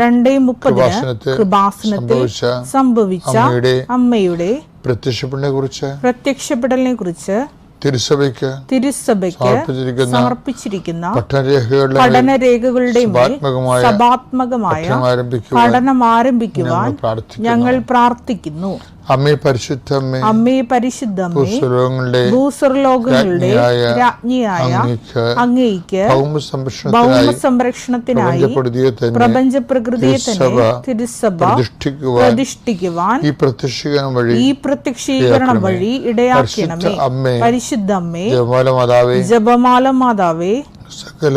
രണ്ടേ മുപ്പതിന് കൃപാസനത്തിൽ സംഭവിച്ച അമ്മയുടെ പ്രത്യക്ഷപ്പെടലിനെ കുറിച്ച് പ്രത്യക്ഷപ്പെടലിനെ കുറിച്ച് തിരുസഭയ്ക്ക് തിരുസഭയ്ക്ക് സമർപ്പിച്ചിരിക്കുന്ന പഠനരേഖകളുടെ സഭാത്മകമായ പഠനം ആരംഭിക്കുവാൻ ഞങ്ങൾ പ്രാർത്ഥിക്കുന്നു. അമ്മേ പരിശുദ്ധമ്മേ അമ്മേ പരിശുദ്ധമ്മേ പുസ്തകങ്ങളുടെ ഭൂസ്വർലോകങ്ങളുടെ രാജ്ഞിയായ അങ്ങേക്ക് ഭൗമ സംരക്ഷണത്തിനായി പ്രപഞ്ച പ്രകൃതിയെ തന്നെ തിരുസഭ പ്രതിഷ്ഠിക്കുവാൻ ഈ പ്രത്യക്ഷീകരണം വഴി ഈ പ്രത്യക്ഷീകരണം വഴി ഇടയാക്കണമേ. അമ്മേ പരിശുദ്ധമ്മേ ജപമാല മാതാവേ ജപമാല മാതാവേ സകല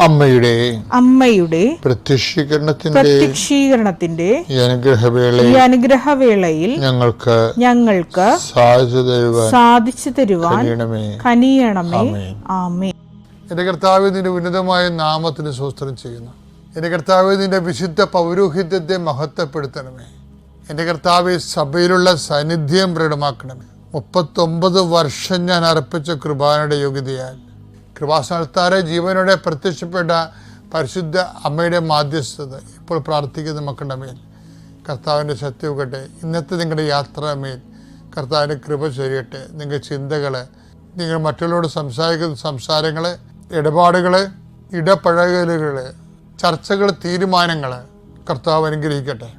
അമ്മയുടെ അമ്മയുടെ പ്രത്യക്ഷീകരണത്തിന്റെ പ്രത്യക്ഷീകരണത്തിന്റെ ഈ അനുഗ്രഹവേള ഈ അനുഗ്രഹവേളയിൽ ഞങ്ങൾക്ക് ഞങ്ങൾക്ക് സാധിച്ചു തരുവാൻ സാധിച്ചു തരുവാൻ കനിയണമേ. ആമേ എന്റെ കർത്താവ് നിന്റെ ഉന്നതമായ നാമത്തിന് സ്വസ്ത്രം ചെയ്യുന്നു. എന്റെ കർത്താവ് നിന്റെ വിശുദ്ധ പൗരോഹിത്യത്തെ മഹത്വപ്പെടുത്തണമേ. എന്റെ കർത്താവ് സഭയിലുള്ള സാന്നിധ്യം പ്രകടമാക്കണമേ. മുപ്പത്തൊമ്പത് വർഷം ഞാൻ അർപ്പിച്ച കൃപാനയുടെ യോഗ്യതയാൽ കൃപാസ്ഥാനത്താറെ ജീവനോടെ പ്രത്യക്ഷപ്പെട്ട പരിശുദ്ധ അമ്മയുടെ മാധ്യസ്ഥത ഇപ്പോൾ പ്രാർത്ഥിക്കുന്ന മക്കളുടെ മേൽ. കർത്താവിന്റെ സത്യവുകട്ടെ ഇന്നത്തെ നിങ്ങളുടെ യാത്ര മേൽ കർത്താവിന്റെ കൃപ ചൊരിയട്ടെ. നിങ്ങളുടെ ചിന്തകൾ നിങ്ങൾ മറ്റുള്ളവരോട് സംസാരിക്കുന്ന സംസാരങ്ങൾ ഇടപാടുകൾ ഇടപഴകലുകൾ ചർച്ചകൾ തീരുമാനങ്ങൾ കർത്താവ് അനുഗ്രഹിക്കട്ടെ.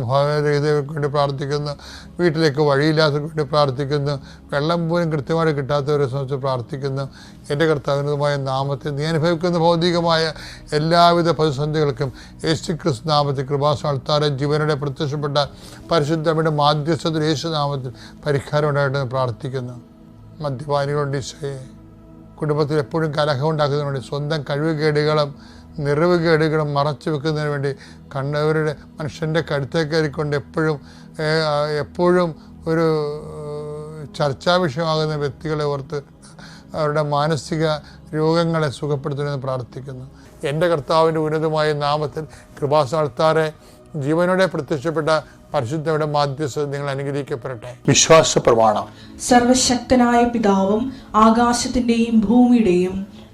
മുഖാരഹിതർക്ക് വേണ്ടി പ്രാർത്ഥിക്കുന്നു. വീട്ടിലേക്ക് വഴിയില്ലാത്തവർക്ക് വേണ്ടി പ്രാർത്ഥിക്കുന്നു. വെള്ളം പോലും കൃത്യമായിട്ട് കിട്ടാത്തവരെ സംബന്ധിച്ച് പ്രാർത്ഥിക്കുന്നു. എന്റെ കർത്താവിനുമായ നാമത്തെ നീ അനുഭവിക്കുന്ന ഭൗതികമായ എല്ലാവിധ പ്രതിസന്ധികൾക്കും യേശു ക്രിസ്തു നാമത്തിൽ കൃപാസ്ഥാനത്താരെ ജീവനോടെ പ്രത്യക്ഷപ്പെട്ട പരിശുദ്ധമ്മയുടെ മാധ്യസ്ഥത്തിൽ യേശു നാമത്തിൽ പരിഹാരം ഉണ്ടായിട്ട് പ്രാർത്ഥിക്കുന്നു. മദ്യപാനികളുണ്ട് ഈശോയെ. കുടുംബത്തിൽ എപ്പോഴും കലഹം ഉണ്ടാക്കുന്നതുകൊണ്ട് സ്വന്തം കഴിവുകേടുകളും നിറവുകേടുകളും മറച്ചു വെക്കുന്നതിന് വേണ്ടി. കണ്ടവരുടെ മനുഷ്യന്റെ കഴുത്തേക്ക് കയറിക്കൊണ്ട് എപ്പോഴും എപ്പോഴും ഒരു ചർച്ചാ വിഷയമാകുന്ന വ്യക്തികളെ ഓർത്ത് അവരുടെ മാനസിക രോഗങ്ങളെ സുഖപ്പെടുത്തണമെന്ന് പ്രാർത്ഥിക്കുന്നു. എന്റെ കർത്താവിന്റെ ഉന്നതമായ നാമത്തിൽ കൃപാസാർത്താരെ ജീവനോടെ പ്രത്യക്ഷപ്പെട്ട പരിശുദ്ധയുടെ മാധ്യസ്ഥ നിങ്ങൾ അനുഗ്രഹിക്കപ്പെടട്ടെ. വിശ്വാസ പ്രമാണം സർവശക്തനായ പിതാവും ആകാശത്തിന്റെയും ഭൂമിയുടെയും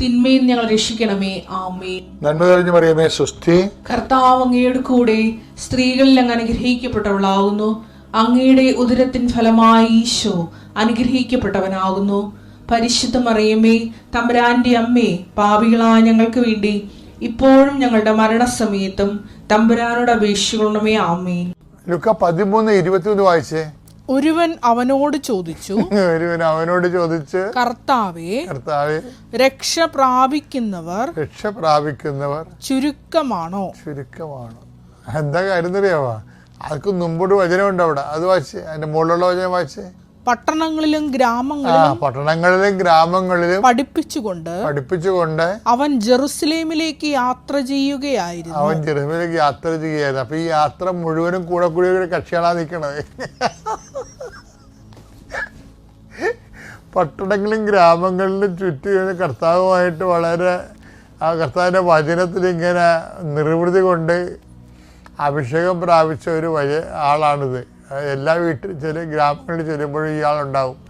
തിന്മയിൽ ഞങ്ങൾ രക്ഷിക്കണമേ. ആമേ നന്മ കഴിഞ്ഞു പറയുമേ സുസ്ഥി കർത്താവ് അങ്ങയുടെ കൂടെ സ്ത്രീകളിൽ അങ്ങ് അനുഗ്രഹിക്കപ്പെട്ടവളാകുന്നു. അങ്ങയുടെ ഉദരത്തിൻ ഫലമായി ഈശോ അനുഗ്രഹിക്കപ്പെട്ടവനാകുന്നു. പരിശുദ്ധ മറിയമ്മേ തമ്പുരാന്റെ അമ്മേ പാപികളായ ഞങ്ങൾക്ക് വേണ്ടി ഇപ്പോഴും ഞങ്ങളുടെ മരണസമയത്തും തമ്പുരാനോട് അപേക്ഷിക്കണമേ. ആമേ ലുക്ക പതിമൂന്ന് ഇരുപത്തിമൂന്ന് വായിച്ചേ. ഒരുവൻ അവനോട് ചോദിച്ചു ഒരുവൻ അവനോട് ചോദിച്ച് കർത്താവേ കർത്താവേ രക്ഷ പ്രാപിക്കുന്നവർ രക്ഷ പ്രാപിക്കുന്നവർ ചുരുക്കമാണോ? ചുരുക്കമാണോ? എന്താ കാര്യം അറിയാവാ അതൊക്കെ മുമ്പോട്ട് വചനമുണ്ട് അവിടെ. അത് വായിച്ചേ അതിന്റെ മുകളിലുള്ള വചനം വായിച്ചേ പട്ടണങ്ങളിലും ഗ്രാമങ്ങളിലും പട്ടണങ്ങളിലും ഗ്രാമങ്ങളിലും പഠിപ്പിച്ചുകൊണ്ട് പഠിപ്പിച്ചുകൊണ്ട് അവൻ ജെറുസലേമിലേക്ക് യാത്ര ചെയ്യുകയായിരുന്നു. അവൻ ജെറുസലേമിലേക്ക് യാത്ര ചെയ്യുകയായിരുന്നു. അപ്പൊ ഈ യാത്ര മുഴുവനും കൂടെ കൂടി ഒരു കക്ഷികളാ നിൽക്കണത് പട്ടണങ്ങളിലും ഗ്രാമങ്ങളിലും ചുറ്റി കർത്താവുമായിട്ട് വളരെ ആ കർത്താവിന്റെ വചനത്തിൽ ഇങ്ങനെ നിർവൃതി കൊണ്ട് അഭിഷേകം പ്രാപിച്ച ഒരു വലിയ ആളാണിത്. എല്ലാ വീട്ടിൽ ചില ഗ്രാമങ്ങളിൽ ചെല്ലുമ്പോഴും ഇയാളുണ്ടാവും.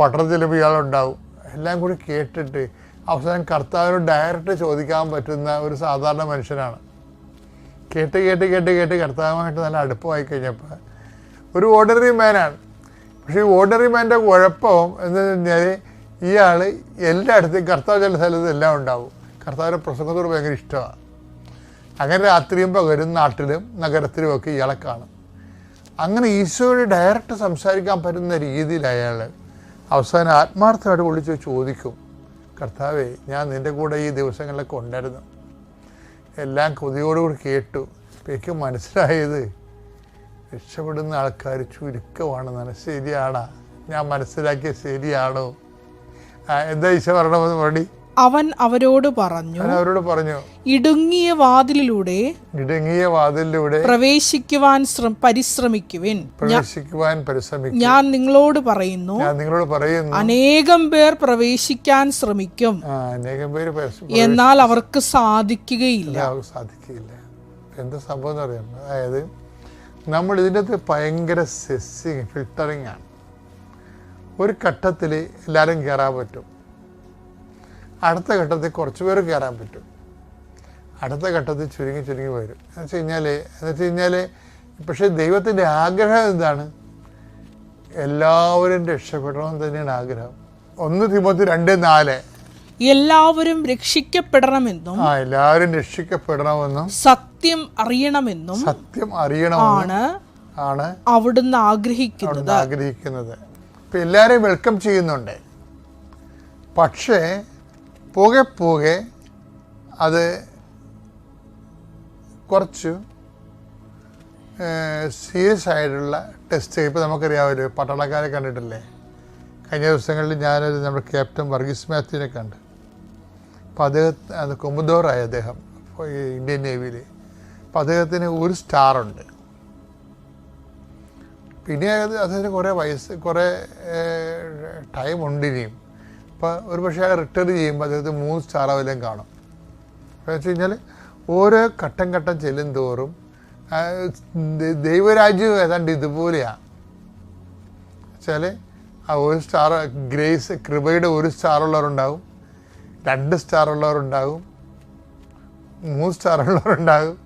പട്ടണത്തിൽ ചെല്ലുമ്പോൾ ഇയാളുണ്ടാവും. എല്ലാം കൂടി കേട്ടിട്ട് അവസാനം കർത്താവിനോട് ഡയറക്റ്റ് ചോദിക്കാൻ പറ്റുന്ന ഒരു സാധാരണ മനുഷ്യനാണ്. കേട്ട് കേട്ട് കേട്ട് കേട്ട് കർത്താവുമായിട്ട് നല്ല അടുപ്പമായി കഴിഞ്ഞപ്പോൾ ഒരു ഓർഡിനറി മാനാണ് പക്ഷേ ഈ ഓർഡിനറി മാന്റെ കുഴപ്പം എന്ന് പറഞ്ഞാൽ ഇയാൾ എല്ലായിടത്തും കർത്താവ് ചില സ്ഥലത്ത് എല്ലാം ഉണ്ടാവും. കർത്താവിന്റെ പ്രസംഗത്തോട് ഭയങ്കര ഇഷ്ടമാണ്. അങ്ങനെ രാത്രിയും പകരും നാട്ടിലും നഗരത്തിലും ഒക്കെ ഇയാളെ കാണും. അങ്ങനെ ഈശോയോട് ഡയറക്റ്റ് സംസാരിക്കാൻ പറ്റുന്ന രീതിയിൽ അയാൾ അവസാനം ആത്മാർത്ഥമായിട്ട് വിളിച്ച് ചോദിക്കും കർത്താവേ ഞാൻ നിന്റെ കൂടെ ഈ ദിവസങ്ങളിലൊക്കെ ഉണ്ടായിരുന്നു. എല്ലാം കൊതിയോടുകൂടി കേട്ടു. എനിക്ക് മനസ്സിലായത് രക്ഷപ്പെടുന്ന ആൾക്കാർ ചുരുക്കമാണെന്നാണ് ശരിയാണ് ഞാൻ മനസ്സിലാക്കിയത് ശരിയാണോ? എന്താ ഈശോ പറയണമെന്ന് മടി അവൻ അവരോട് പറഞ്ഞു ഞാൻ അവരോട് പറഞ്ഞു ഇടുങ്ങിയ വാതിലിലൂടെ ഇടുങ്ങിയ വാതിലിലൂടെ പ്രവേശിക്കുവാൻ ശ്ര- പരിശ്രമിക്കുവിൻ. പ്രവേശിക്കുവാൻ പരിശ്രമിക്കും. ഞാൻ നിങ്ങളോട് പറയുന്നു ഞാൻ നിങ്ങളോട് പറയുന്നു അനേകം പേർ പ്രവേശിക്കാൻ ശ്രമിക്കും. ആ അനേകം പേര് എന്നാൽ അവർക്ക് സാധിക്കുകയില്ല. സാധിക്കുകയില്ല. സാധിക്കില്ല എന്താ സംഭവം എന്ന് അറിയാം അതായത് നമ്മൾ ഇതിന്റെ അകത്ത് ഭയങ്കര സെസ്സിങ് ഫിൽട്ടറിങ് ആണ് ഒരു ഘട്ടത്തിൽ എല്ലാവരും കയറാൻ പറ്റും. അടുത്ത ഘട്ടത്തിൽ കുറച്ച് പേർ കയറാൻ പറ്റും. അടുത്ത ഘട്ടത്തിൽ ചുരുങ്ങി ചുരുങ്ങി വരും. എന്ന് വെച്ച് കഴിഞ്ഞാൽ എന്ന് വെച്ച് കഴിഞ്ഞാൽ പക്ഷേ ദൈവത്തിന്റെ ആഗ്രഹം എന്താണ്? എല്ലാവരും രക്ഷപ്പെടണമെന്ന് തന്നെയാണ് ആഗ്രഹം. ഒന്ന് തിമത്തി രണ്ട് നാല്. എല്ലാവരും രക്ഷിക്കപ്പെടണമെന്നും ആ എല്ലാവരും രക്ഷിക്കപ്പെടണമെന്നും സത്യം അറിയണമെന്നും സത്യം അറിയണമെന്നാണ് ആണ് അവിടുന്ന് ആഗ്രഹിക്കുന്നത്. ആഗ്രഹിക്കുന്നത്. ഇപ്പം എല്ലാവരെയും വെൽക്കം ചെയ്യുന്നുണ്ട്. പക്ഷേ പോകെ പോകെ അത് കുറച്ച് സീരിയസ് ആയിട്ടുള്ള ടെസ്റ്റ് ഇപ്പോൾ നമുക്കറിയാമല്ലോ പട്ടാളക്കാരെ കണ്ടിട്ടില്ലേ? കഴിഞ്ഞ ദിവസങ്ങളിൽ ഞാനൊരു നമ്മുടെ ക്യാപ്റ്റൻ വർഗീസ് മാത്യുവിനെ കണ്ട്. അപ്പോൾ അദ്ദേഹത്തിന് അത് കൊമ്പുദോറായി അദ്ദേഹം ഇന്ത്യൻ നേവിയിൽ അപ്പോൾ അദ്ദേഹത്തിന് ഒരു സ്റ്റാറുണ്ട് പിന്നെ അത് അദ്ദേഹത്തിന് കുറേ വയസ്സ് കുറേ ടൈം ഉണ്ട് ഇനിയും. അപ്പോൾ ഒരു പക്ഷേ റിട്ടയർ ചെയ്യുമ്പോൾ അദ്ദേഹത്തിന് മൂന്ന് സ്റ്റാർ വല്ലതും കാണും. വെച്ച് കഴിഞ്ഞാൽ ഓരോ ഘട്ടം ഘട്ടം ചെല്ലും തോറും ദൈവരാജ്യം ഏതാണ്ട് ഇതുപോലെയാണ് വെച്ചാൽ ആ ഒരു സ്റ്റാർ ഗ്രേസ് കൃപയുടെ ഒരു സ്റ്റാർ ഉള്ളവരുണ്ടാവും രണ്ട് സ്റ്റാർ ഉള്ളവരുണ്ടാകും മൂന്ന് സ്റ്റാർ ഉള്ളവരുണ്ടാകും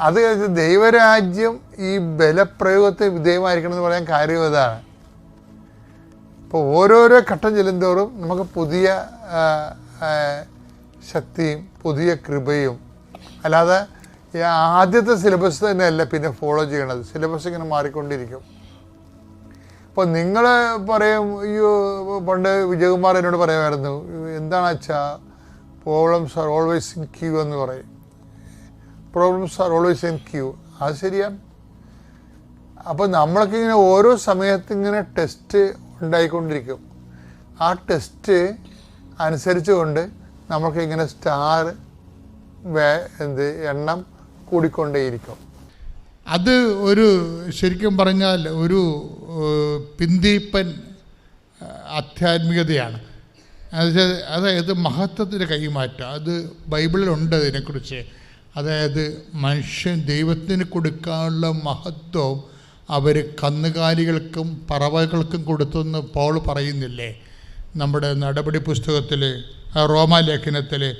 അത് ദൈവരാജ്യം ഈ ബലപ്രയോഗത്തെ വിധേയമായിരിക്കണം എന്ന് പറയാൻ കാര്യം ഇതാണ് ഇപ്പോൾ ഓരോരോ ഘട്ടം ചെല്ലുന്തോറും നമുക്ക് പുതിയ ശക്തിയും പുതിയ കൃപയും അല്ലാതെ ആദ്യത്തെ സിലബസ് തന്നെയല്ല പിന്നെ ഫോളോ ചെയ്യണത്. സിലബസ് ഇങ്ങനെ മാറിക്കൊണ്ടിരിക്കും. അപ്പോൾ നിങ്ങൾ പറയും അയ്യോ പണ്ട് വിജയകുമാർ എന്നോട് പറയുമായിരുന്നു എന്താണ് വെച്ചാൽ problems are always in queue എന്ന് പറയും. Problems are always in queue അത് ശരിയാണ് അപ്പോൾ നമ്മൾക്കിങ്ങനെ ഓരോ സമയത്ത് ഇങ്ങനെ ടെസ്റ്റ് ഉണ്ടായിക്കൊണ്ടിരിക്കും. ആ ടെസ്റ്റ് അനുസരിച്ചുകൊണ്ട് നമുക്ക് ഇങ്ങനെ സ്റ്റാർ വേ എന്ത് എണ്ണം കൂടിക്കൊണ്ടേയിരിക്കും. അത് ഒരു ശരിക്കും പറഞ്ഞാൽ ഒരു പിന്തീപ്പൻ ആധ്യാത്മികതയാണ്. അത് അതായത് മഹത്വത്തിന്റെ കൈമാറ്റം. അത് ബൈബിളിലുണ്ട് അതിനെക്കുറിച്ച്. അതായത് മനുഷ്യൻ ദൈവത്തിന് കൊടുക്കാനുള്ള മഹത്വം അവർ കന്നുകാലികൾക്കും പറവകൾക്കും കൊടുത്തെന്ന് പോൾ പറയുന്നില്ലേ? നമ്മുടെ നടപടി പുസ്തകത്തിൽ റോമാലേഖനത്തിൽ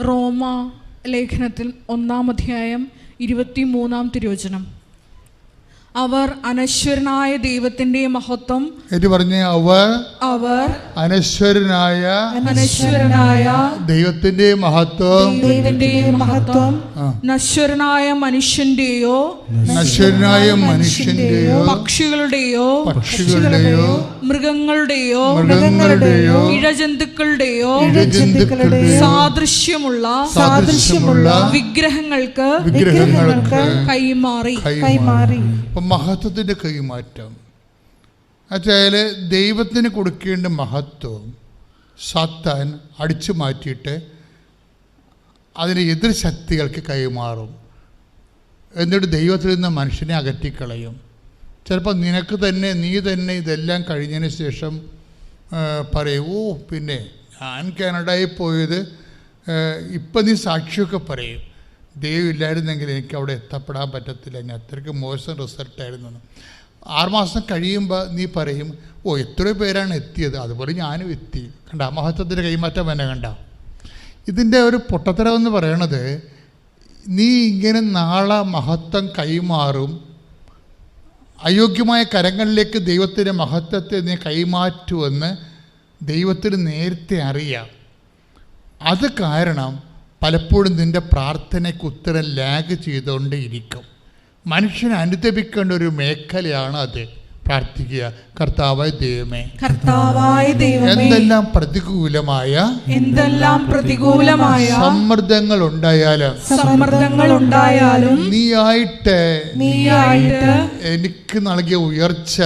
റോമ ലേഖനത്തിൽ ഒന്നാം അധ്യായം ഇരുപത്തി മൂന്നാം തിരുവചനം. അവർ അനശ്വരനായ ദൈവത്തിന്റെ മഹത്വം. എന്ന് പറഞ്ഞ് അവർ അവർ അനശ്വരനായ അനശ്വരനായ ദൈവത്തിന്റെ മഹത്വം. ദൈവത്തിന്റെ മഹത്വം. നശ്വരനായ മനുഷ്യന്റെയോ നശ്വരനായ മനുഷ്യന്റെയോ പക്ഷികളുടെയോ പക്ഷികളുടെയോ മൃഗങ്ങളുടെയോ മൃഗങ്ങളുടെയോ ഇഴജന്തുക്കളുടെയോ ഇഴജന്തുക്കളുടെയോ സാദൃശ്യമുള്ള സാദൃശ്യമുള്ള വിഗ്രഹങ്ങൾക്ക് വിഗ്രഹങ്ങൾക്ക് കൈമാറി. കൈമാറി. അപ്പം മഹത്വത്തിന്റെ കൈമാറ്റം. എന്നുവെച്ചാൽ ദൈവത്തിന് കൊടുക്കേണ്ട മഹത്വം സാത്താൻ അടിച്ചു മാറ്റിയിട്ട് അതിന് എതിർ ശക്തികൾക്ക് കൈമാറും. എന്നിട്ട് ദൈവത്തിൽ നിന്ന് മനുഷ്യനെ അകറ്റിക്കളയും. ചിലപ്പോൾ നിനക്ക് തന്നെ നീ തന്നെ ഇതെല്ലാം കഴിഞ്ഞതിന് ശേഷം പറയൂ ഓ പിന്നെ ഞാൻ കാനഡയിൽ പോയത് ഇപ്പം നീ സാക്ഷിയൊക്കെ പറയും. ദൈവം ഇല്ലായിരുന്നെങ്കിൽ എനിക്ക് അവിടെ എത്തപ്പെടാൻ പറ്റത്തില്ല. ഞാൻ അത്രയ്ക്ക് മോശം റിസൾട്ടായിരുന്നു. ആറുമാസം കഴിയുമ്പോൾ നീ പറയും ഓ എത്രയോ പേരാണ് എത്തിയത്. അതുപോലെ ഞാനും എത്തി. കണ്ട മഹത്വത്തിന്റെ കൈമാറ്റം തന്നെ കണ്ട? ഇതിന്റെ ഒരു പൊട്ടത്തരമെന്ന് പറയണത് നീ ഇങ്ങനെ നാളെ മഹത്വം കൈമാറും അയോഗ്യമായ കരങ്ങളിലേക്ക് ദൈവത്തിന്റെ മഹത്വത്തെ നീ കൈമാറ്റുമെന്ന് ദൈവത്തിന് നേരത്തെ അറിയാം. അത് കാരണം പലപ്പോഴും നിന്റെ പ്രാർത്ഥനയ്ക്ക് ഉത്തരം ലാഗ് ചെയ്തുകൊണ്ടേ ഇരിക്കും മനുഷ്യനെ അനുദപിക്കേണ്ട ഒരു മേഖലയാണ് അത്. പ്രാർത്ഥിക്കുക. കർത്താവായ ദൈവമേ കർത്താവായ ദൈവമേ എന്തെല്ലാം പ്രതികൂലമായ എന്തെല്ലാം പ്രതികൂലമായ സമ്മർദ്ദങ്ങൾ ഉണ്ടായാലും സമ്മർദ്ദങ്ങൾ ഉണ്ടായാലും നീയായിട്ട് നീയായിട്ട് എനിക്ക് നൽകിയ ഉയർച്ച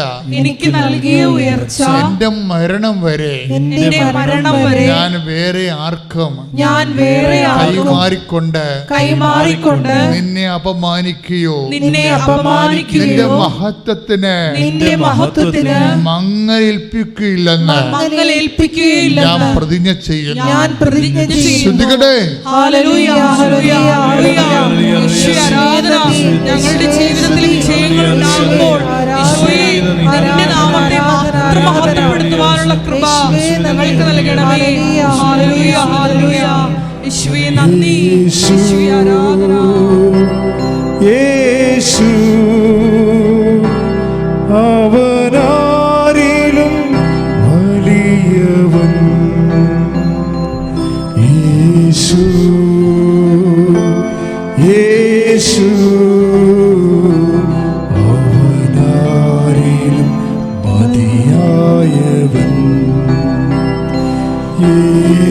എനിക്ക് നൽകിയ ഉയർച്ച എന്റെ മരണം വരെ എന്റെ മരണം വരെ ഞാൻ വേറെ ആർക്കും ഞാൻ വേറെ ആർക്കും കൈമാറിക്കൊണ്ട് കൈമാറിക്കൊണ്ട് നിന്നെ അപമാനിക്കുകയോ നിന്നെ നിന്റെ അപമാനിക്കുകയോ മഹത്വത്തിന് നിന്റെ മഹത്വത്തിന് മങ്ങലേൽപ്പിക്കുകയില്ലെന്ന് മങ്ങലേൽപ്പിക്കുകയില്ല ഞാൻ പ്രതിജ്ഞ ചെയ്യുന്നു. ഞാൻ പ്രതിജ്ഞ ചെയ്യുന്നു. ശ്രദ്ധിക്കട്ടെ? ഹല്ലേലൂയ, ഹല്ലേലൂയ, ഹല്ലേലൂയ. ആരാധന. ഞങ്ങളുടെ ജീവിതത്തിൽ വിജയങ്ങൾ ഉണ്ടാകുമ്പോൾ നിന്റെ നാമത്തെ മാത്രം മഹത്വപ്പെടുത്തുവാനുള്ള കൃപ ഞങ്ങൾക്ക് നൽകണമേ. ഹല്ലേലൂയ, ഹല്ലേലൂയ. യേശുവേ നന്ദി. ആരാധന. യേശു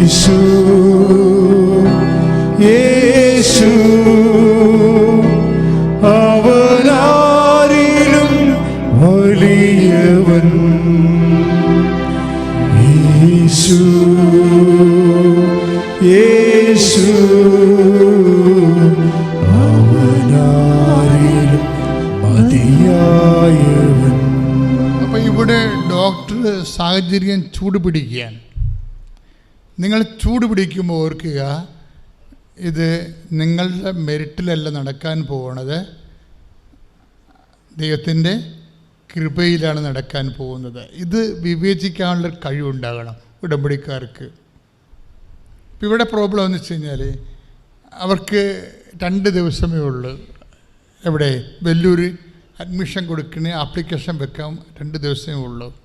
യേശു യേശു അവനാരിലും വലിയവൻ. യേശു യേശു അവനാരിലും മതിയായവൻ അപ്പൊ ഇവിടെ ഡോക്ടർ സാഹചര്യം ചൂട് പിടിക്കുകയാണ് നിങ്ങൾ ചൂട് പിടിക്കുമ്പോൾ ഓർക്കുക ഇത് നിങ്ങളുടെ മെരിറ്റിലല്ല നടക്കാൻ പോകുന്നത് ദൈവത്തിന്റെ കൃപയിലാണ് നടക്കാൻ പോകുന്നത്. ഇത് വിവേചിക്കാനുള്ള കഴിവുണ്ടാകണം ഉടമ്പടിക്കാർക്ക്. ഇവിടെ പ്രോബ്ലം എന്ന് വെച്ച് കഴിഞ്ഞാൽ അവർക്ക് രണ്ട് ദിവസമേ ഉള്ളൂ. എവിടെ? വെല്ലൂർ അഡ്മിഷൻ കൊടുക്കണേ ആപ്ലിക്കേഷൻ വെക്കാൻ രണ്ട് ദിവസമേ ഉള്ളൂ.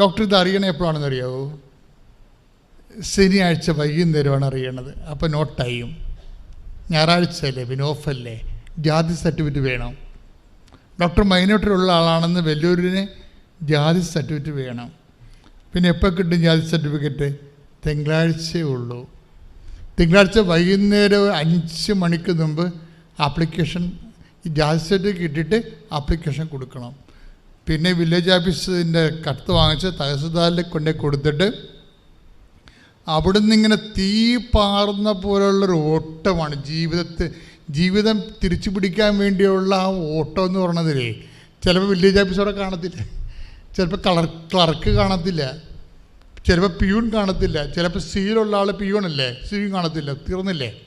ഡോക്ടർ ഇത് അറിയണേ എപ്പോഴാണെന്ന് അറിയാവോ ശനിയാഴ്ച വൈകുന്നേരമാണ് അറിയണത്. അപ്പോൾ നോ ടൈം ഞായറാഴ്ചയല്ലേ പിന്നെ ഓഫല്ലേ ജാതി സർട്ടിഫിക്കറ്റ് വേണം. ഡോക്ടർ മൈനോട്ടിലുള്ള ആളാണെന്ന് വെല്ലൂരിന് ജാതി സർട്ടിഫിക്കറ്റ് വേണം. പിന്നെ എപ്പോൾ കിട്ടും ജാതി സർട്ടിഫിക്കറ്റ് തിങ്കളാഴ്ചയേ ഉള്ളൂ. തിങ്കളാഴ്ച വൈകുന്നേരം അഞ്ച് മണിക്ക് മുമ്പ് ആപ്ലിക്കേഷൻ ജാതി സർട്ടിഫിക്കറ്റ് കിട്ടിയിട്ട് ആപ്ലിക്കേഷൻ കൊടുക്കണം. പിന്നെ വില്ലേജ് ഓഫീസിന്റെ കത്ത് വാങ്ങിച്ച് തഹസിൽദാറിൽ കൊണ്ടേ കൊടുത്തിട്ട് അവിടുന്ന് ഇങ്ങനെ തീ പാർന്ന പോലുള്ളൊരു ഓട്ടമാണ് ജീവിതത്തെ ജീവിതം തിരിച്ചു പിടിക്കാൻ വേണ്ടിയുള്ള ആ ഓട്ടം എന്ന് പറയണതിലേ. ചിലപ്പോൾ വില്ലേജ് ഓഫീസറെ കാണത്തില്ല. ചിലപ്പോൾ കളർ ക്ലർക്ക് കാണത്തില്ല. ചിലപ്പോൾ പിയൂൺ കാണത്തില്ല. ചിലപ്പോൾ സിയിലുള്ള ആൾ പിയൂൺ അല്ലേ? സിയും കാണത്തില്ല. തീർന്നില്ലേ?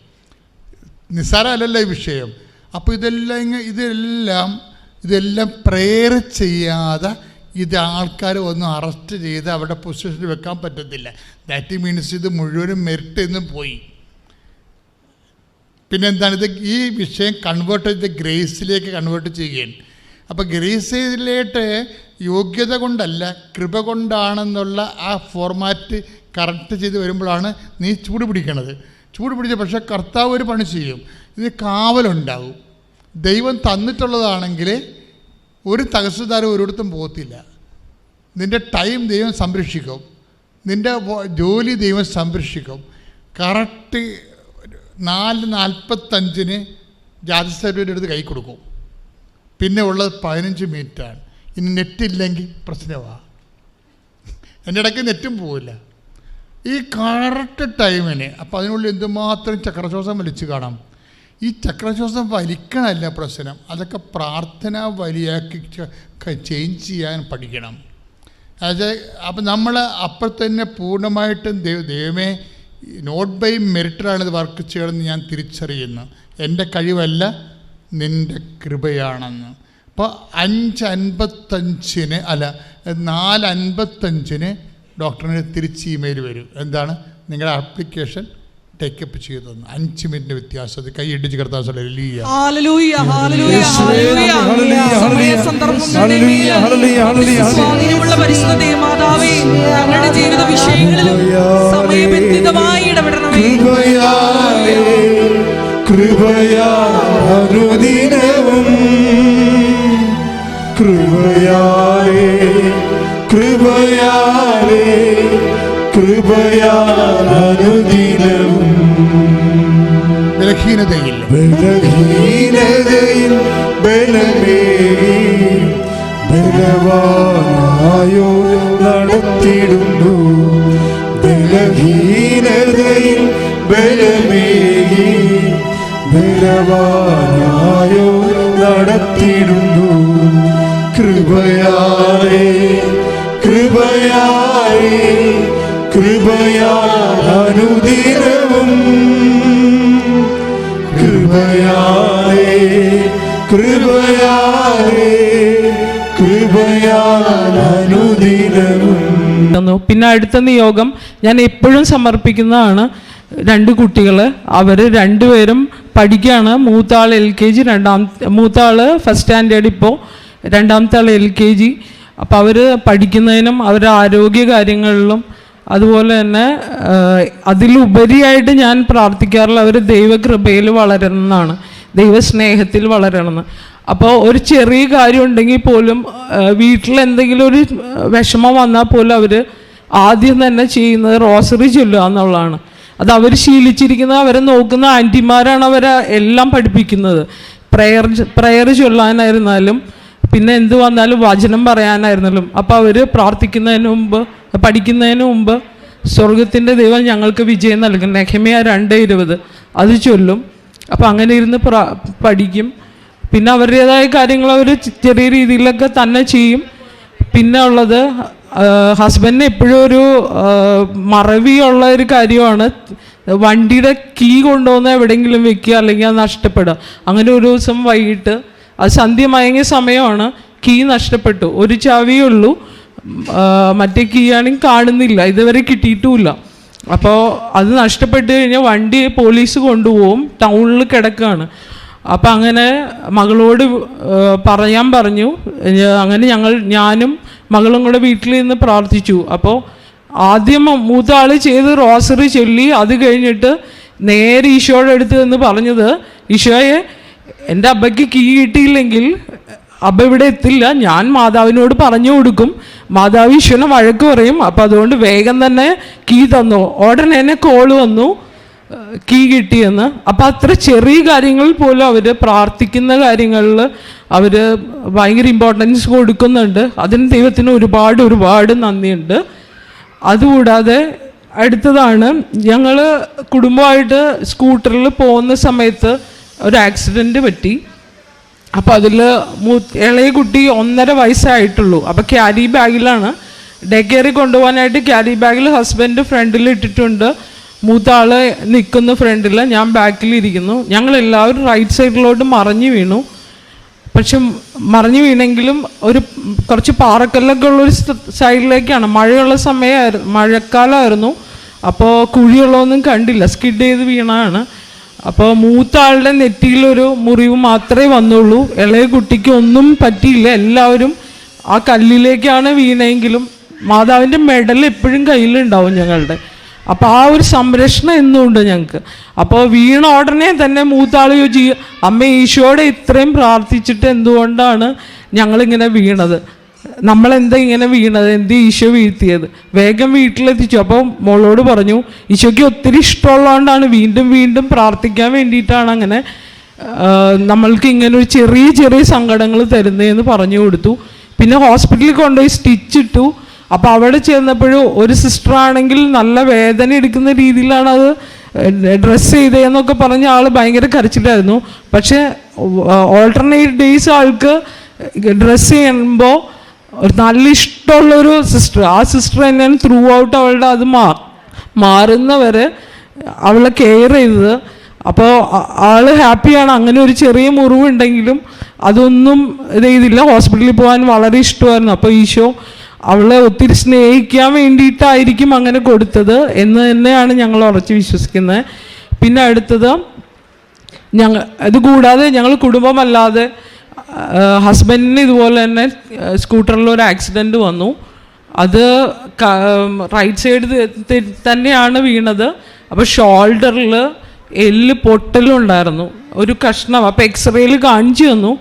നിസ്സാരമല്ലല്ലോ ഈ വിഷയം. അപ്പോൾ ഇതെല്ലാം ഇതെല്ലാം ഇതെല്ലാം പ്രെയർ ചെയ്യാതെ ഇത് ആൾക്കാർ ഒന്നും അറസ്റ്റ് ചെയ്ത് അവിടെ പൊസിഷനിൽ വെക്കാൻ പറ്റത്തില്ല. ദാറ്റ് മീൻസ് ഇത് മുഴുവനും മെറിറ്റ് നിന്ന് പോയി. പിന്നെ എന്താണ് ഇത്? ഈ വിഷയം കൺവേർട്ട് ചെയ്ത് ഗ്രേസിലേക്ക് കൺവേർട്ട് ചെയ്യുകയാണ്. അപ്പോൾ ഗ്രേസിലേട്ട് യോഗ്യത കൊണ്ടല്ല കൃപ കൊണ്ടാണെന്നുള്ള ആ ഫോർമാറ്റ് കറക്റ്റ് ചെയ്ത് വരുമ്പോഴാണ് നീ ചൂട് പിടിക്കണത്. ചൂട് പിടിച്ച പക്ഷേ കർത്താവ് ഒരു പണി ചെയ്യും. ഇത് കാവലുണ്ടാവും. ദൈവം തന്നിട്ടുള്ളതാണെങ്കിൽ ഒരു തഹസിൽദാരും ഒരിടത്തും പോകത്തില്ല. നിന്റെ ടൈം ദൈവം സംരക്ഷിക്കും. നിന്റെ ജോലി ദൈവം സംരക്ഷിക്കും. കറക്റ്റ് നാല് നാൽപ്പത്തഞ്ചിന് ജാതി അടുത്ത് കൈ കൊടുക്കും. പിന്നെ ഉള്ളത് പതിനഞ്ച് മിനിറ്റാണ് ഇനി നെറ്റില്ലെങ്കിൽ പ്രശ്നമാണ് എന്റെ ഇടയ്ക്ക് നെറ്റും പോവില്ല. ഈ കറക്റ്റ് ടൈമിന് അപ്പോൾ അതിനുള്ളിൽ എന്തുമാത്രം ചക്രശ്വാസം വലിച്ചു കാണാം? ഈ ചക്രശ്വാസം വലിക്കണമല്ല പ്രശ്നം. അതൊക്കെ പ്രാർത്ഥന വലിയാക്കി ചേഞ്ച് ചെയ്യാൻ പഠിക്കണം. അത് അപ്പം നമ്മൾ അപ്പുറത്തന്നെ തന്നെ പൂർണമായിട്ടും ദൈവ ദൈവമേ നോട്ട് ബൈ മെറിറ്റിലാണ് ഇത് വർക്ക് ചെയ്യണമെന്ന് ഞാൻ തിരിച്ചറിയുന്നു. എന്റെ കഴിവല്ല നിന്റെ കൃപയാണെന്ന്. അപ്പോൾ അഞ്ച് അൻപത്തഞ്ചിന് അല്ല നാല് അൻപത്തഞ്ചിന് ഡോക്ടറിന് തിരിച്ച് ഇമെയിൽ വരും. എന്താണ്? നിങ്ങളുടെ ആപ്ലിക്കേഷൻ ടേക്കപ്പ് ചെയ്തു അഞ്ച് മിനിറ്റ് വ്യത്യാസം. അത് കൈ ഇടിച്ച് കിടത്താൻ ഹല്ലേലൂയ, ഹല്ലേലൂയ, ഹല്ലേലൂയ. ഹല്ലേലൂയ, ഹല്ലേലൂയ. ഹല്ലേലൂയ, ഹല്ലേലൂയ, ഹല്ലേലൂയ. സ്വാധീനമുള്ള പരിശുദ്ധ ദേവമാതാവേ ഞങ്ങളുടെ ജീവിത വിഷയങ്ങളിലും സമയബന്ധിതമായി ഇടപെടണമേ. കൃപയാലേ കൃപയാ കൃപയാ അനുദിനവും ബലഹീനതയിൽ. ബലഹീനതയിൽ ബലമേകി ബലവാനായോ നടത്തിടുന്നു. ബലഹീനതയിൽ ബലമേകി ബലവാനായോ നടത്തിടുന്നു. കൃപയാലേ കൃപയാലേ. കൃപയാ അനുദിനവും കൃപയാലേ തന്നു. പിന്നെ അടുത്ത നിയോഗം ഞാൻ എപ്പോഴും സമർപ്പിക്കുന്നതാണ് രണ്ട് കുട്ടികൾ അവർ രണ്ടുപേരും പഠിക്കുകയാണ്. മൂത്താൾ എൽ കെ ജി രണ്ടാം മൂത്താൾ ഫസ്റ്റ് സ്റ്റാൻഡേർഡ് ഇപ്പോൾ രണ്ടാമത്തെ ആൾ എൽ കെ ജി അപ്പോൾ അവർ പഠിക്കുന്നതിനും അവരുടെ ആരോഗ്യ കാര്യങ്ങളിലും അതുപോലെ തന്നെ അതിലുപരിയായിട്ട് ഞാൻ പ്രാർത്ഥിക്കാറുള്ള അവർ ദൈവകൃപയിൽ വളരണമെന്നാണ്. ദൈവസ്നേഹത്തിൽ വളരണമെന്ന്. അപ്പോൾ ഒരു ചെറിയ കാര്യം ഉണ്ടെങ്കിൽ പോലും വീട്ടിൽ എന്തെങ്കിലും ഒരു വിഷമം വന്നാൽ പോലും അവർ ആദ്യം തന്നെ ചെയ്യുന്നത് റോസറി ചൊല്ലുക എന്നുള്ളതാണ്. അത് അവർ ശീലിച്ചിരിക്കുന്നത് അവരെ നോക്കുന്ന ആന്റിമാരാണ് അവരെ എല്ലാം പഠിപ്പിക്കുന്നത്. പ്രയർ പ്രയർ ചൊല്ലാനായിരുന്നാലും പിന്നെ എന്ത് വന്നാലും വചനം പറയാനായിരുന്നാലും അപ്പോൾ അവർ പ്രാർത്ഥിക്കുന്നതിന് മുമ്പ് പഠിക്കുന്നതിന് മുമ്പ് സ്വർഗത്തിന്റെ ദൈവം ഞങ്ങൾക്ക് വിജയം നൽകും നെഹമിയ രണ്ട് ഇരുപത്. അത് ചൊല്ലും. അപ്പോൾ അങ്ങനെ ഇരുന്ന് പഠിക്കും. പിന്നെ അവരുടേതായ കാര്യങ്ങൾ അവർ ചെറിയ രീതിയിലൊക്കെ തന്നെ ചെയ്യും. പിന്നെ ഉള്ളത് ഹസ്ബൻഡിന് എപ്പോഴും ഒരു മറവിയുള്ള ഒരു കാര്യമാണ്. വണ്ടിയുടെ കീ കൊണ്ടുവന്ന് എവിടെയെങ്കിലും വെക്കുക അല്ലെങ്കിൽ അത് നഷ്ടപ്പെടുക. അങ്ങനെ ഒരു ദിവസം വൈകിട്ട് അത് സന്ധ്യ മയങ്ങിയ സമയമാണ് കീ നഷ്ടപ്പെട്ടു. ഒരു ചാവിയേ ഉള്ളൂ. മറ്റേ കീ ആണെങ്കിൽ കാണുന്നില്ല. ഇതുവരെ കിട്ടിയിട്ടുമില്ല. അപ്പോൾ അത് നഷ്ടപ്പെട്ട് കഴിഞ്ഞാൽ വണ്ടി പോലീസ് കൊണ്ടുപോകും. ടൗണിൽ കിടക്കുകയാണ് അപ്പം അങ്ങനെ മകളോട് പറയാൻ പറഞ്ഞു. അങ്ങനെ ഞങ്ങൾ ഞാനും മകളും കൂടെ വീട്ടിൽ നിന്ന് പ്രാർത്ഥിച്ചു. അപ്പോൾ ആദ്യം മൂത്ത ആൾ ചെയ്ത് റോസറി ചൊല്ലി അത് കഴിഞ്ഞിട്ട് നേരെ ഈശോയുടെ അടുത്ത് എന്ന് പറഞ്ഞത് ഈശോയെ എന്റെ അബ്ബയ്ക്ക് കീ കിട്ടിയില്ലെങ്കിൽ അബ്ബ ഇവിടെ എത്തില്ല. ഞാൻ മാതാവിനോട് പറഞ്ഞു കൊടുക്കും. മാതാവ് ഈശ്വരന് വഴക്ക് പറയും. അപ്പം അതുകൊണ്ട് വേഗം തന്നെ കീ തന്നു. ഉടനെ തന്നെ കോൾ വന്നു. കീ കിട്ടിയെന്ന്. അപ്പം അത്ര ചെറിയ കാര്യങ്ങളിൽ പോലും അവർ പ്രാർത്ഥിക്കുന്ന കാര്യങ്ങളിൽ അവർ ഭയങ്കര ഇമ്പോർട്ടൻസ് കൊടുക്കുന്നുണ്ട്. അതിന് ദൈവത്തിന് ഒരുപാട് ഒരുപാട് നന്ദിയുണ്ട്. അതുകൂടാതെ അടുത്തതാണ് ഞങ്ങൾ കുടുംബമായിട്ട് സ്കൂട്ടറിൽ പോകുന്ന സമയത്ത് ഒരു ആക്സിഡന്റ് പറ്റി. അപ്പോൾ അതിൽ ഇളയ കുട്ടി ഒന്നര വയസ്സായിട്ടുള്ളൂ. അപ്പോൾ ക്യാരി ബാഗിലാണ് ഡേ കെയറിൽ കൊണ്ടുപോകാനായിട്ട് ക്യാരി ബാഗിൽ ഹസ്ബൻഡ് ഫ്രണ്ടിൽ ഇട്ടിട്ടുണ്ട്. മൂത്ത ആൾ നിൽക്കുന്ന ഫ്രണ്ടിൽ ഞാൻ ബാക്കിൽ ഇരിക്കുന്നു ഞങ്ങൾ എല്ലാവരും റൈറ്റ് സൈഡിലോട്ട് മറിഞ്ഞു വീണു. പക്ഷെ മറിഞ്ഞു വീണെങ്കിലും ഒരു കുറച്ച് പാറക്കല്ലൊക്കെ ഉള്ളൊരു സൈഡിലേക്കാണ്. മഴയുള്ള സമയമായിരുന്നു മഴക്കാലമായിരുന്നു. അപ്പോൾ കുഴിയുള്ളതൊന്നും കണ്ടില്ല. സ്കിഡ് ചെയ്ത് വീണാണ് അപ്പോൾ മൂത്ത ആളുടെ നെറ്റിയിലൊരു മുറിവ് മാത്രമേ വന്നുള്ളൂ. ഇളയ കുട്ടിക്ക് ഒന്നും പറ്റിയില്ല. എല്ലാവരും ആ കല്ലിലേക്കാണ് വീണെങ്കിലും മാതാവിന്റെ മെഡൽ എപ്പോഴും കയ്യിലുണ്ടാവും ഞങ്ങളുടെ. അപ്പോൾ ആ ഒരു സംരക്ഷണം എന്നുണ്ട് ഞങ്ങൾക്ക്. അപ്പോൾ വീണ ഉടനെ തന്നെ മൂത്താൾ ചോദിച്ചു അമ്മ ഈശോയുടെ ഇത്രയും പ്രാർത്ഥിച്ചിട്ട് എന്തുകൊണ്ടാണ് ഞങ്ങളിങ്ങനെ വീണത്? നമ്മളെന്താ ഇങ്ങനെ വീണത്? എന്ത് ഈശോ വീഴ്ത്തിയത്? വേഗം വീട്ടിലെത്തിച്ചു. അപ്പോൾ മോളോട് പറഞ്ഞു ഈശോയ്ക്ക് ഒത്തിരി ഇഷ്ടമുള്ളതുകൊണ്ടാണ് വീണ്ടും വീണ്ടും പ്രാർത്ഥിക്കാൻ വേണ്ടിയിട്ടാണ് അങ്ങനെ നമ്മൾക്ക് ഇങ്ങനെ ഒരു ചെറിയ ചെറിയ സങ്കടങ്ങൾ തരുന്നതെന്ന് പറഞ്ഞു കൊടുത്തു. പിന്നെ ഹോസ്പിറ്റലിൽ കൊണ്ടുപോയി സ്റ്റിച്ചിട്ടു അപ്പോൾ അവിടെ ചെന്നപ്പോഴും ഒരു സിസ്റ്റർ ആണെങ്കിൽ നല്ല വേദന എടുക്കുന്ന രീതിയിലാണ് അത് ഡ്രസ്സ് ചെയ്തതെന്നൊക്കെ പറഞ്ഞ ആൾ ഭയങ്കര കരച്ചിട്ടായിരുന്നു പക്ഷേ ഓൾട്ടർനേറ്റ് ഡേയ്സ് ആൾക്ക് ഡ്രസ്സ് ചെയ്യുമ്പോൾ ഒരു നല്ല ഇഷ്ടമുള്ളൊരു സിസ്റ്റർ ആ സിസ്റ്റർ തന്നെയാണ് ത്രൂ ഔട്ട് അവളുടെ അത് മാ മാറുന്നവരെ അവളെ കെയർ ചെയ്തത്. അപ്പോൾ ആൾ ഹാപ്പിയാണ് അങ്ങനെ ഒരു ചെറിയ മുറിവുണ്ടെങ്കിലും അതൊന്നും ഇത് ചെയ്തില്ല. ഹോസ്പിറ്റലിൽ പോകാൻ വളരെ ഇഷ്ടമായിരുന്നു. അപ്പോൾ ഈശോ അവളെ ഒത്തിരി സ്നേഹിക്കാൻ വേണ്ടിയിട്ടായിരിക്കും അങ്ങനെ കൊടുത്തത് എന്ന് തന്നെയാണ് ഞങ്ങൾ ഉറച്ച് വിശ്വസിക്കുന്നത്. പിന്നെ അടുത്തത് ഞങ്ങൾ ഇത് കൂടാതെ ഞങ്ങൾ കുടുംബമല്ലാതെ ഹസ്ബൻഡിന് ഇതുപോലെ തന്നെ സ്കൂട്ടറിൽ ഒരു ആക്സിഡന്റ് വന്നു. അത് റൈറ്റ് സൈഡ് തന്നെയാണ് വീണത്. അപ്പോൾ ഷോൾഡറിൽ എല്ല് പൊട്ടലുണ്ടായിരുന്നു. ഒരു കഷ്ണം. അപ്പോൾ എക്സ്റേയിൽ കാണിച്ചു തന്നു.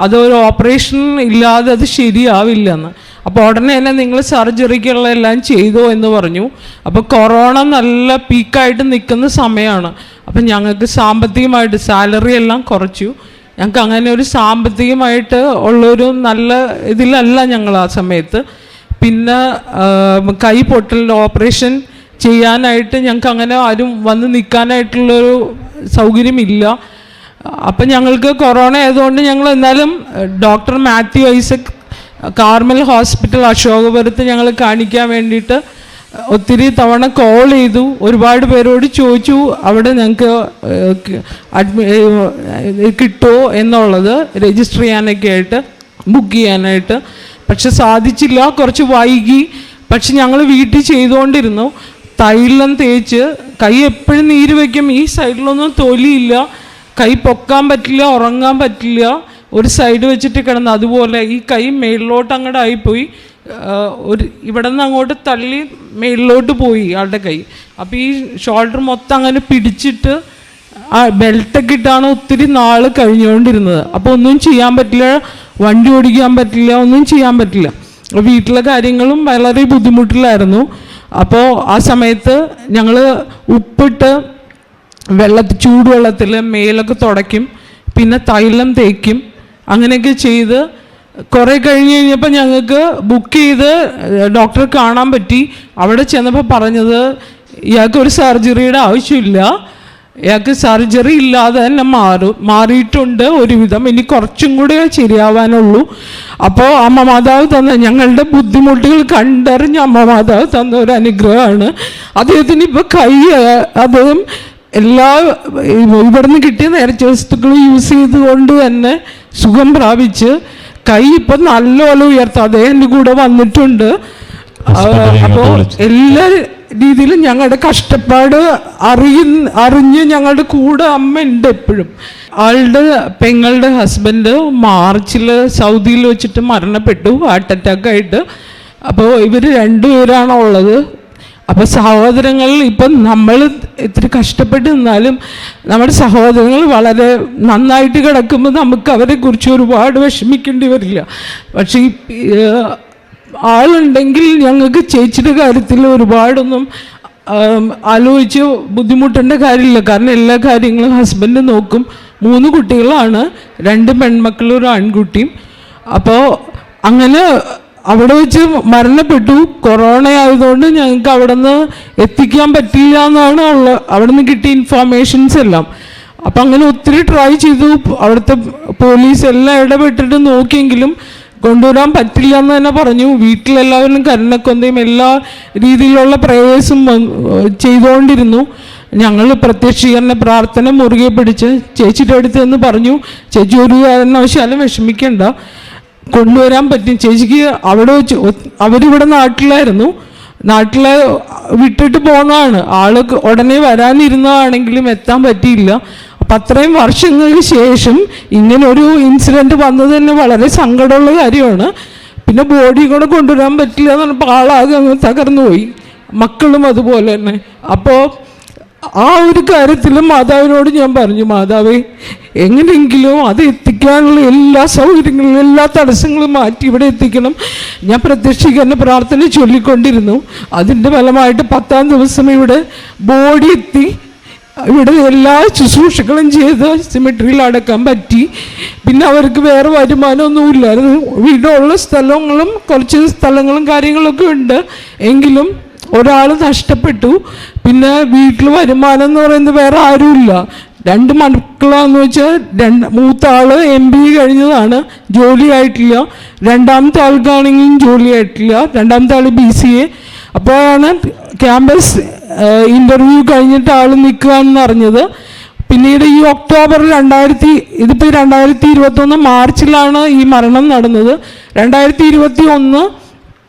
അത് ഒരു ഓപ്പറേഷൻ ഇല്ലാതെ അത് ശരിയാവില്ലെന്ന്. അപ്പോൾ ഉടനെ തന്നെ നിങ്ങൾ സർജറിക്കുള്ള എല്ലാം ചെയ്തോ എന്ന് പറഞ്ഞു. അപ്പോൾ കൊറോണ നല്ല പീക്കായിട്ട് നിൽക്കുന്ന സമയമാണ്. അപ്പം ഞങ്ങൾക്ക് സാമ്പത്തികമായിട്ട് സാലറി എല്ലാം കുറച്ചു. ഞങ്ങൾക്ക് അങ്ങനെ ഒരു സാമ്പത്തികമായിട്ട് ഉള്ളൊരു നല്ല ഇതിലല്ല ഞങ്ങൾ ആ സമയത്ത്. പിന്നെ കൈ പൊട്ടലിന്റെ ഓപ്പറേഷൻ ചെയ്യാനായിട്ട് ഞങ്ങൾക്ക് അങ്ങനെ ആരും വന്ന് നിൽക്കാനായിട്ടുള്ളൊരു സൗകര്യമില്ല. അപ്പം ഞങ്ങൾക്ക് കൊറോണ ആയതുകൊണ്ട് ഞങ്ങൾ എന്നാലും doctor Mathew Isaac Carmel hospital അശോകപുരത്ത് ഞങ്ങൾ കാണിക്കാൻ വേണ്ടിയിട്ട് ഒത്തിരി തവണ കോൾ ചെയ്തു. ഒരുപാട് പേരോട് ചോദിച്ചു അവിടെ ഞങ്ങൾക്ക് അഡ്മി കിട്ടുമോ എന്നുള്ളത് രജിസ്റ്റർ ചെയ്യാനൊക്കെ ആയിട്ട് ബുക്ക് ചെയ്യാനായിട്ട്. പക്ഷെ സാധിച്ചില്ല കുറച്ച് വൈകി. പക്ഷെ ഞങ്ങൾ വീട്ടിൽ ചെയ്തുകൊണ്ടിരുന്നു തൈലം തേച്ച് കൈ എപ്പോഴും നീര് വയ്ക്കും ഈ സൈഡിലൊന്നും തൊലിയില്ല. കൈ പൊക്കാൻ പറ്റില്ല ഉറങ്ങാൻ പറ്റില്ല. ഒരു സൈഡ് വെച്ചിട്ട് കിടന്ന് അതുപോലെ ഈ കൈ മേളിലോട്ട് അങ്ങോട്ട് ആയിപ്പോയി. ആ, ഒരു ഇവിടെ നിന്ന് അങ്ങോട്ട് തള്ളി മേളിലോട്ട് പോയി ആളുടെ കൈ. അപ്പോൾ ഈ ഷോൾഡർ മൊത്തം അങ്ങനെ പിടിച്ചിട്ട് ആ ബെൽറ്റൊക്കെ ഇട്ടാണ് ഒത്തിരി നാൾ കഴിഞ്ഞുകൊണ്ടിരുന്നത്. അപ്പോൾ ഒന്നും ചെയ്യാൻ പറ്റില്ല വണ്ടി ഓടിക്കാൻ പറ്റില്ല ഒന്നും ചെയ്യാൻ പറ്റില്ല. വീട്ടിലെ കാര്യങ്ങളും വളരെ ബുദ്ധിമുട്ടിലായിരുന്നു. അപ്പോൾ ആ സമയത്ത് ഞങ്ങൾ ഉപ്പിട്ട് വെള്ളത്തിൽ ചൂടുവെള്ളത്തിൽ മേലൊക്കെ തുടയ്ക്കും പിന്നെ തൈലം തേക്കും അങ്ങനെയൊക്കെ ചെയ്ത് കുറേ കഴിഞ്ഞ് കഴിഞ്ഞപ്പോൾ ഞങ്ങൾക്ക് ബുക്ക് ചെയ്ത് ഡോക്ടറെ കാണാൻ പറ്റി. അവിടെ ചെന്നപ്പോൾ പറഞ്ഞത് ഇയാൾക്ക് ഒരു സർജറിയുടെ ആവശ്യമില്ല. ഇയാൾക്ക് സർജറി ഇല്ലാതെ തന്നെ മാറും മാറിയിട്ടുണ്ട് ഒരുവിധം. ഇനി കുറച്ചും കൂടെ ശരിയാവാനുള്ളൂ. അപ്പോൾ അമ്മ മാതാവ് തന്ന ഞങ്ങളുടെ ബുദ്ധിമുട്ടുകൾ കണ്ടറിഞ്ഞ് അമ്മ മാതാവ് തന്ന ഒരു അനുഗ്രഹമാണ്. അദ്ദേഹത്തിന് ഇപ്പോൾ കൈ അദ്ദേഹം എല്ലാ ഇവിടുന്ന് കിട്ടിയ നേർച്ച വസ്തുക്കൾ യൂസ് ചെയ്തുകൊണ്ട് തന്നെ സുഖം പ്രാപിച്ച് കൈ ഇപ്പൊ നല്ലപോലെ ഉയർത്താം. അദ്ദേഹം എന്റെ കൂടെ വന്നിട്ടുണ്ട്. അപ്പോൾ എല്ലാ രീതിയിലും ഞങ്ങളുടെ കഷ്ടപ്പാട് അറിയ അറിഞ്ഞ് ഞങ്ങളുടെ കൂടെ അമ്മ ഉണ്ട് എപ്പോഴും. ആളുടെ പെങ്ങളുടെ ഹസ്ബൻഡ് മാർച്ചിൽ സൗദിയിൽ വെച്ചിട്ട് മരണപ്പെട്ടു. ഹാർട്ട് അറ്റാക്ക് ആയിട്ട്. അപ്പോൾ ഇവർ രണ്ടുപേരാണ് ഉള്ളത്. അപ്പോൾ സഹോദരങ്ങൾ ഇപ്പം നമ്മൾ ഇത്തിരി കഷ്ടപ്പെട്ട് നിന്നാലും നമ്മുടെ സഹോദരങ്ങൾ വളരെ നന്നായിട്ട് കിടക്കുമ്പോൾ നമുക്ക് അവരെ കുറിച്ച് ഒരുപാട് വിഷമിക്കേണ്ടി വരില്ല. പക്ഷേ ആളുണ്ടെങ്കിൽ ഞങ്ങൾക്ക് ചേച്ചിയുടെ കാര്യത്തിൽ ഒരുപാടൊന്നും ആലോചിച്ച് ബുദ്ധിമുട്ടേണ്ട കാര്യമില്ല. കാരണം എല്ലാ കാര്യങ്ങളും ഹസ്ബൻഡ് നോക്കും. മൂന്ന് കുട്ടികളാണ്. രണ്ട് പെൺമക്കളും ഒരു ആൺകുട്ടിയും. അപ്പോൾ അങ്ങനെ അവിടെ വെച്ച് മരണപ്പെട്ടു. കൊറോണ ആയതുകൊണ്ട് ഞങ്ങൾക്ക് അവിടെ നിന്ന് എത്തിക്കാൻ പറ്റിയില്ല എന്നാണ് ഉള്ള അവിടെ നിന്ന് കിട്ടിയ ഇൻഫോർമേഷൻസ് എല്ലാം. അപ്പം അങ്ങനെ ഒത്തിരി ട്രൈ ചെയ്തു. അവിടുത്തെ പോലീസ് എല്ലാം ഇടപെട്ടിട്ട് നോക്കിയെങ്കിലും കൊണ്ടുവരാൻ പറ്റില്ല എന്ന് തന്നെ പറഞ്ഞു. വീട്ടിലെല്ലാവരും കരുണക്കൊന്തയും എല്ലാ രീതിയിലുള്ള പ്രേയേഴ്സും ചെയ്തുകൊണ്ടിരുന്നു. ഞങ്ങൾ പ്രത്യക്ഷീകരണ പ്രാർത്ഥന മുറുകെ പിടിച്ച് ചേച്ചിയുടെ അടുത്ത് എന്ന് പറഞ്ഞു. ചേച്ചി ഒരു കാരണവശാലും വിഷമിക്കണ്ട. കൊണ്ടുവരാൻ പറ്റും. ചേച്ചിക്ക് അവിടെ വെച്ച് അവരിവിടെ നാട്ടിലായിരുന്നു. നാട്ടിലെ വിട്ടിട്ട് പോന്നതാണ്. ആൾ ഉടനെ വരാനിരുന്നതാണെങ്കിലും എത്താൻ പറ്റിയില്ല. അപ്പം അത്രയും വർഷങ്ങൾക്ക് ശേഷം ഇങ്ങനൊരു ഇൻസിഡന്റ് വന്നത് തന്നെ വളരെ സങ്കടമുള്ള കാര്യമാണ്. പിന്നെ ബോഡി കൂടെ കൊണ്ടുവരാൻ പറ്റില്ല എന്ന് പറഞ്ഞപ്പോൾ ആളാകെ തകർന്നു പോയി മക്കളും അതുപോലെ തന്നെ. അപ്പോൾ ആ ഒരു കാര്യത്തിൽ മാതാവിനോട് ഞാൻ പറഞ്ഞു മാതാവേ എങ്ങനെയെങ്കിലും അത് എത്തിക്കാനുള്ള എല്ലാ സൗകര്യങ്ങളും എല്ലാ തടസ്സങ്ങളും മാറ്റി ഇവിടെ എത്തിക്കണം. ഞാൻ പ്രത്യക്ഷീകരണ പ്രാർത്ഥന ചൊല്ലിക്കൊണ്ടിരുന്നു. അതിന്റെ ഫലമായിട്ട് പത്താം ദിവസം ഇവിടെ ബോഡി എത്തി. ഇവിടെ എല്ലാ ശുശ്രൂഷകളും ചെയ്ത് സിമെട്രിയിൽ അടക്കാൻ പറ്റി. പിന്നെ അവർക്ക് വേറെ വരുമാനമൊന്നും ഇല്ലായിരുന്നു. വീടുള്ള സ്ഥലങ്ങളും കുറച്ച് സ്ഥലങ്ങളും കാര്യങ്ങളൊക്കെ ഉണ്ട്. എങ്കിലും ഒരാൾ നഷ്ടപ്പെട്ടു. പിന്നെ വീട്ടിൽ വരുമാനം എന്ന് പറയുന്നത് വേറെ ആരുമില്ല. രണ്ട് മക്കളാന്ന് വെച്ചാൽ രണ്ട് മൂത്ത ആൾ എം ബി കഴിഞ്ഞതാണ് ജോലി ആയിട്ടില്ല. രണ്ടാമത്തെ ആൾക്കാണെങ്കിലും ജോലി ആയിട്ടില്ല. രണ്ടാമത്തെ ആൾ ബി സി എ അപ്പോഴാണ് ക്യാമ്പസ് ഇന്റർവ്യൂ കഴിഞ്ഞിട്ട് ആൾ നിൽക്കുകയാണെന്ന് അറിഞ്ഞത്. പിന്നീട് ഈ ഒക്ടോബർ രണ്ടായിരത്തി ഇതിപ്പോൾ രണ്ടായിരത്തി ഇരുപത്തൊന്ന് മാർച്ചിലാണ് ഈ മരണം നടന്നത്. രണ്ടായിരത്തി ഇരുപത്തി ഒന്ന്